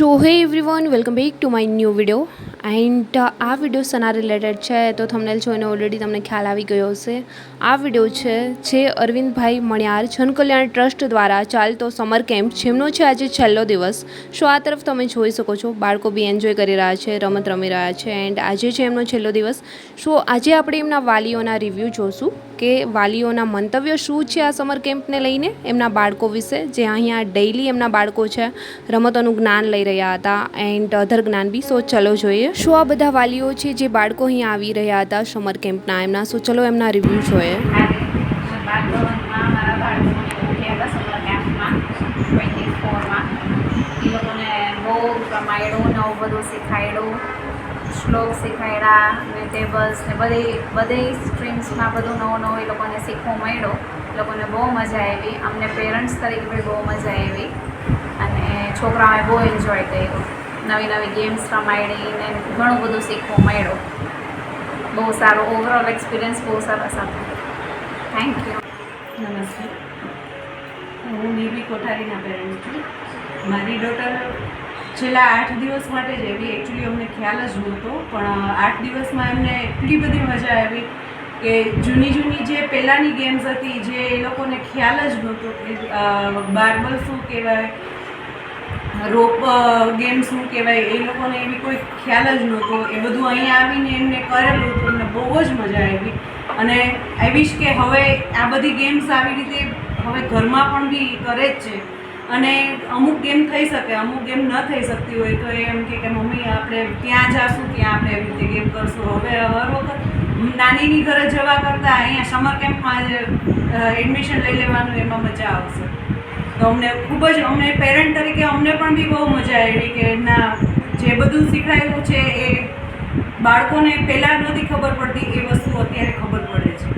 So hey everyone welcome back to my new video and આ video સના related છે, તો થમનેલ જોઈને ઓલરેડી તમને ખ્યાલ આવી ગયો હશે. આ વીડિયો છે, જે અરવિંદભાઈ મણિયાર જનકલ્યાણ ટ્રસ્ટ દ્વારા ચાલતો સમર કેમ્પ જેમનો છે આજે છેલ્લો દિવસ. સો આ તરફ તમે જોઈ શકો છો, બાળકો બી એન્જોય કરી રહ્યા છે, રમત રમી રહ્યા છે એન્ડ આજે છે એમનો છેલ્લો દિવસ. સો આજે આપણે એમના વાલીઓના રિવ્યૂ જોશું. કે વાલીઓના મંતવ્યો શું છે આ સમર કેમ્પને લઈને? એમના બાળકો વિશે, જે અહીંયા ડેઈલી એમના બાળકો છે, રમતોનું જ્ઞાન લઈ રહ્યા હતા એન્ડ અધર જ્ઞાન બી. સો ચલો જોઈએ શું આ બધા વાલીઓ છે જે બાળકો અહીંયા આવી રહ્યા હતા સમર કેમ્પના? એમના સો ચલો એમના રિવ્યૂ જોઈએ. એ શ્લોક શીખવાડ્યા ને ને બધી બધી સ્ટ્રીમ્સમાં બધું નવું નવું એ લોકોને શીખવું મળ્યું. એ લોકોને બહુ મજા આવી. અમને પેરેન્ટ્સ તરીકે બી બહુ મજા આવી. અને છોકરાઓએ બહુ એન્જોય કર્યું. નવી નવી ગેમ્સ રમાડી ને ઘણું બધું શીખવું મળ્યું. બહુ સારો ઓવરઓલ એક્સપિરિયન્સ બહુ સરસ હતો. થેન્ક યુ નમસ્તે હું નિર્વી કોઠારીના પેરેન્ટ છું. મારી ડોટર છેલ્લા આઠ દિવસ માટે જ એવી એકચ્યુઅલી અમને ખ્યાલ જ નહોતો, પણ આઠ દિવસમાં એમને એટલી બધી મજા આવી કે જૂની જૂની જે પહેલાંની ગેમ્સ હતી, જે એ લોકોને ખ્યાલ જ નહોતો. કે બાર્બલ શું કહેવાય રોપ ગેમ શું કહેવાય, એ લોકોને એવી કોઈ ખ્યાલ જ નહોતો. એ બધું અહીંયા આવીને એમને કરેલું હતું એમને બહુ જ મજા આવી. અને આઈ વિશ કે હવે આ બધી ગેમ્સ આવી રીતે હવે ઘરમાં પણ બી કરે જ છે. અને અમુક ગેમ થઈ શકે, અમુક ગેમ ન થઈ શકતી હોય તો એ એમ કે મમ્મી, આપણે ત્યાં જાશું? ત્યાં આપણે એવી રીતે ગેમ કરશું? હવે હર વખત નાનીની ઘરે જવા કરતાં અહીંયા સમર કેમ્પમાં એડમિશન લઈ લેવાનું એમાં મજા આવશે. તો અમને ખૂબ જ, અમને પેરેન્ટ તરીકે અમને પણ બી બહુ મજા આવી કે ના, જે બધું શીખાયેલું છે એ બાળકોને પહેલાં નહોતી ખબર પડતી, એ વસ્તુ અત્યારે ખબર પડે છે.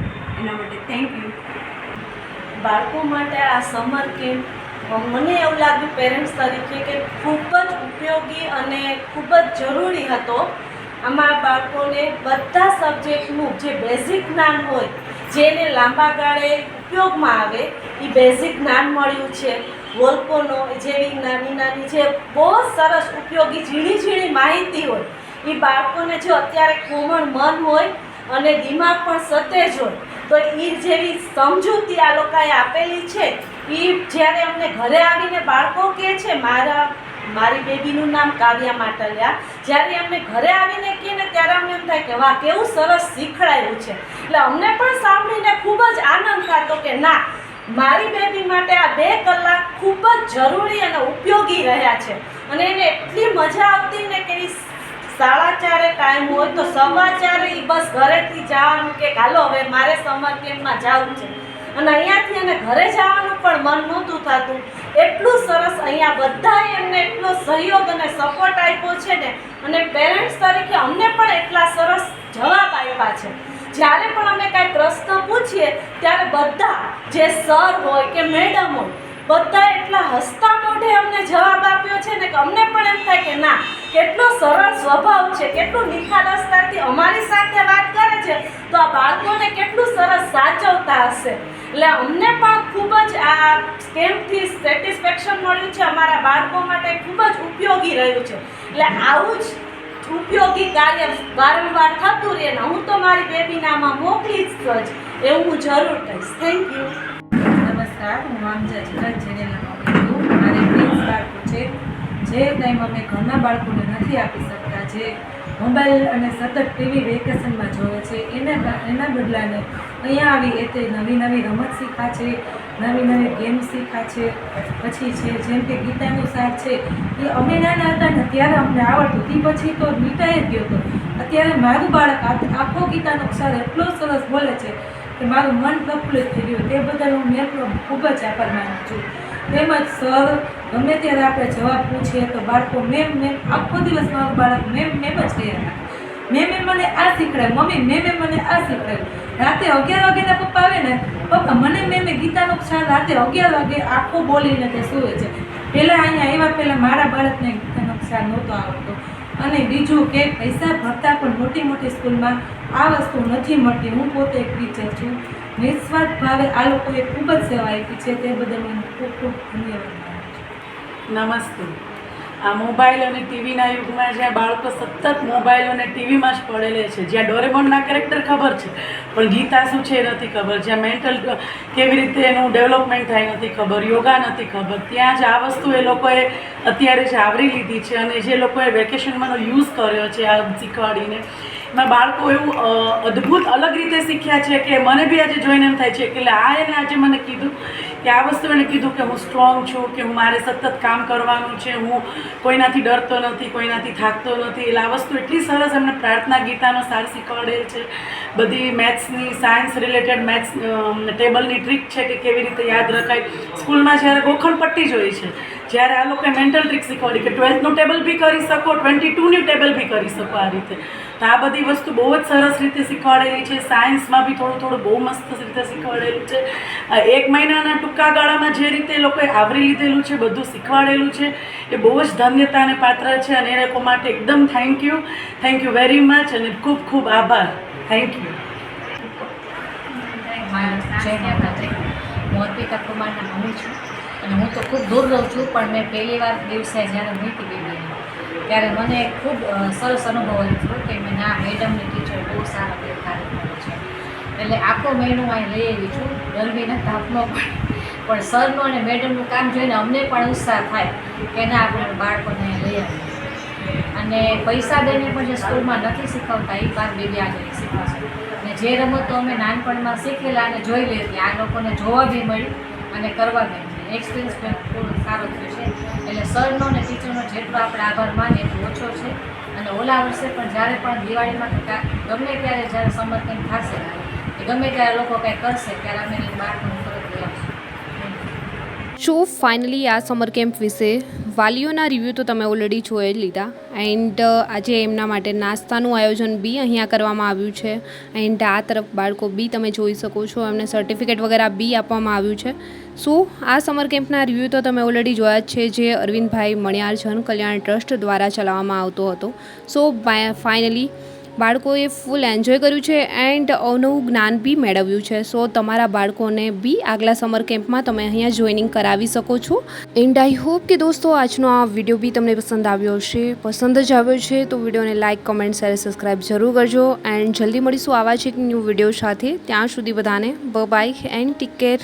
એના માટે થેન્ક યુ બાળકો માટે આ સમર કેમ્પ મને એવું લાગ્યું પેરેન્ટ્સ તરીકે કે ખૂબ જ ઉપયોગી અને ખૂબ જ જરૂરી હતો. આમાં બાળકોને બધા સબ્જેક્ટનું જે બેઝિક જ્ઞાન હોય, જેને લાંબા ગાળે ઉપયોગમાં આવે એ બેઝિક જ્ઞાન મળ્યું છે. વોલ્કોનો જેવી નાની નાની જે બહુ સરસ ઉપયોગી ઝીણી ઝીણી માહિતી હોય એ બાળકોને જો અત્યારે કોમળ મન હોય અને દિમાગ પણ સતેજ હોય, તો એ જેવી સમજૂતી આ લોકોએ આપેલી છે એ જ્યારે અમને ઘરે આવીને બાળકો કહે છે, મારા, મારી બેબીનું નામ કાવ્યા માટલિયા. જ્યારે અમને ઘરે આવીને કહે ને ત્યારે અમને એમ થાય કે, વાહ, કેવું સરસ શીખડાયું છે. એટલે અમને પણ સાંભળીને ખૂબ જ આનંદ થતો કે, ના, મારી બેબી માટે આ બે કલાક ખૂબ જ જરૂરી અને ઉપયોગી રહ્યા છે. અને એને એટલી મજા આવતી ને કે સાડા ચારે ટાઈમ હોય તો સવા ચારે બસ ઘરેથી જવાનું કે, હાલો, હવે મારે સમર કેમ્પમાં જવું છે. અને અહીંયાથી એને ઘરે જવાનું પણ મન નહોતું થતું. એટલું સરસ અહીંયા બધાએ એમને એટલો સહયોગ અને સપોર્ટ આપ્યો છે ને, અને પેરેન્ટ્સ તરીકે અમને પણ એટલા સરસ જવાબ આપ્યા છે. જ્યારે પણ અમે કાંઈ પ્રશ્ન પૂછીએ, ત્યારે બધા જે સર હોય કે મેડમ હોય બધા એટલા હસતા મોઢે અમને જવાબ આપ્યો છે ને કે અમને પણ એમ થાય કે ના કેટલો સરળ સ્વભાવ છે, કેટલું નિખાલસતાથી અમારી સાથે વાત કરે છે, તો આ બાળકોને કેટલું સરસ સાચવતા હશે. એટલે અમને પણ ખૂબ જ આ સ્ટેમ્પથી સેટિસ્ફેક્શન મળ્યું છે, અમારા બાળકો માટે ખૂબ જ ઉપયોગી રહ્યું છે. એટલે આવું જ ઉપયોગી કાર્ય વારંવાર થતું રહે ને હું તો મારી બેબીનામાં મોકલી જ. એવું હું જરૂર કહીશ થેન્ક યુ નમસ્કાર, હું જિલ્લા જેનેલામાં છું મારે પ્રિન્સ બાળકો છે. જે ટાઈમ અમે ઘરના બાળકોને નથી આપી શકતા, જે મોબાઈલ અને સતત ટીવી વેકેશનમાં જોવે છે, એના એના બદલાને અહીંયા આવી એ તે નવી નવી રમત શીખા છે, નવી નવી ગેમ શીખા છે, પછી છે, જેમ કે ગીતાનું સાર છે, એ અમે નાના હતા ને ત્યારે અમને આવડતું તે પછી તો જ ગયો હતો. અત્યારે મારું બાળક આખો ગીતાનો અક્ષર એટલો સરસ બોલે છે કે મારું મન પ્રફુલ્લિત થઈ ગયું. તે બદલ હું મેં ખૂબ જ આભાર માનું છું. તેમજ સર, ગમે ત્યારે આપણે જવાબ પૂછીએ તો બાળકો મેમ મેમ આખો દિવસ મારું બાળક મેમ મેમ જ કહે મેમે મને આ શીખડાયું મમ્મી મેમે મને આ શીખડાયું રાતે અગિયાર વાગ્યાના પપ્પા આવે ને, પપ્પા, મને મેમે ગીતાનો ખ્યાલ રાતે અગિયાર વાગે આખો બોલીને તે સૂવે છે. પહેલાં અહીંયા આવ્યા પહેલાં મારા બાળકને ગીતાનો ખ્યાલ નહોતો આવડતો અને બીજું કે પૈસા ભરતા પણ મોટી મોટી સ્કૂલમાં આ વસ્તુ નથી મળતી. હું પોતે એક ટીચર છું. નિસ્વાર્થ ભાવે આ લોકોએ ખૂબ જ સેવા આપી છે. તે બદલ હું ખૂબ ખૂબ ધન્યવાદ નમસ્તે. આ મોબાઈલ અને ટીવીના યુગમાં જ્યાં બાળકો સતત મોબાઈલ અને ટીવીમાં જ પડેલે છે, જ્યાં ડોરેમોનના કેરેક્ટર ખબર છે, પણ ગીતા શું છે એ નથી ખબર, જ્યાં મેન્ટલ કેવી રીતે એનું ડેવલપમેન્ટ થાય નથી ખબર, યોગા નથી ખબર, ત્યાં જ આ વસ્તુ એ લોકોએ અત્યારે જ આવરી લીધી છે અને જે લોકોએ વેકેશનમાંનો યુઝ કર્યો છે આ શીખવાડીને એમાં બાળકો એવું અદ્ભુત અલગ રીતે શીખ્યા છે કે મને બી આજે જોઈને એમ થાય છે. કે આ એને આજે મને કીધું કે આ વસ્તુ એણે કીધું કે હું સ્ટ્રોંગ છું, કે હું મારે સતત કામ કરવાનું છે, હું કોઈનાથી ડરતો નથી, કોઈનાથી થાકતો નથી. એટલે આ વસ્તુ એટલી સરસ એમને પ્રાર્થના ગીતાનો સાર શીખવાડેલ છે. બધી મેથ્સની સાયન્સ રિલેટેડ મેથ્સ ટેબલની ટ્રીક છે કે કેવી રીતે યાદ રખાય. સ્કૂલમાં જ્યારે ગોખણપટ્ટી જોઈ છે જ્યારે આ લોકોએ મેન્ટલ ટ્રીક શીખવાડી કે ટ્વેલ્થનું ટેબલ બી કરી શકો ટ્વેન્ટી ટુની ટેબલ બી કરી શકો આ રીતે. તો આ બધી વસ્તુ બહુ જ સરસ રીતે શીખવાડેલી છે. સાયન્સમાં બી થોડું થોડું બહુ મસ્ત રીતે શીખવાડેલું છે. એક મહિનાના ટૂંકા ગાળામાં જે રીતે લોકોએ આવરી લીધેલું છે, બધું શીખવાડેલું છે, એ બહુ જ ધન્યતાને પાત્ર છે અને એ લોકો માટે એકદમ thank you thank you very much અને ખૂબ ખૂબ આભાર. થેન્ક યુ હું કુમારના મમ્મી છું. અને હું તો ખૂબ દૂર રહું છું, પણ મેં પહેલી વાર દિવસે જ્યારે મૂકી બેબીને ત્યારે મને ખૂબ સરસ અનુભવ થયો કે મેં ના, મેડમની ટીચર બહુ સારા કાર્ય કરે છે. એટલે આખો મહિનો અહીં લઈ આવી છું. ગરમીના તાપમાં પણ પણ સરનું અને મેડમનું કામ જોઈને અમને પણ ઉત્સાહ થાય કે ના, આપણે બાળકોને લઈ આવીએ. અને પૈસા દઈને પણ જે સ્કૂલમાં નથી શીખવતા એ બાર બેબી આજે શીખવશે. અને જે રમતો અમે નાનપણમાં શીખેલા અને જોઈ લેતી આ લોકોને જોવા બી મળી અને કરવા બી મળી. એક્સપિરિયન્સ પણ સારો થયો છે. એટલે સરનો અને ટીચરનો જેટલો આપણે આભાર માનીએ એટલો ઓછો છે. અને ઓલા વર્ષે પણ જ્યારે પણ દિવાળીમાં ગમે ત્યારે જ્યારે સમર કેમ્પ થશે ગમે ત્યારે લોકો કંઈ કરશે, ત્યારે અમે એની માર્કનું સો ફાઇનલી આ સમર કેમ્પ વિશે વાલીઓના રિવ્યૂ તો તમે ઓલરેડી જોઈ લીધા. એન્ડ આજે એમના માટે નાસ્તાનું આયોજન બી અહીંયા કરવામાં આવ્યું છે. એન્ડ આ તરફ બાળકો બી તમે જોઈ શકો છો. એમને સર્ટિફિકેટ વગેરે બી આપવામાં આવ્યું છે. સો આ સમર કેમ્પના રિવ્યૂ તો તમે ઓલરેડી જોયા જ છે, જે અરવિંદભાઈ મણિયાર જન કલ્યાણ ટ્રસ્ટ દ્વારા ચલાવવામાં આવતો હતો. સો ફાઇનલી બાળકોએ ફૂલ એન્જોય કર્યું છે એન્ડ અવનવું જ્ઞાન બી મેળવ્યું છે. સો તમારા બાળકોને બી આગલા સમર કેમ્પમાં તમે અહીંયા જોઈનિંગ કરાવી શકો છો. એન્ડ આઈ હોપ કે દોસ્તો, આજનો આ વીડિયો બી તમને પસંદ આવ્યો હશે. પસંદ જ આવ્યો છે તો વિડીયોને લાઇક કમેન્ટ શેર સબસ્ક્રાઈબ જરૂર કરજો. એન્ડ જલ્દી મળીશું આવા જ એક ન્યૂ વીડિયો સાથે. ત્યાં સુધી બધાને બ બાય એન્ડ ટેક કેર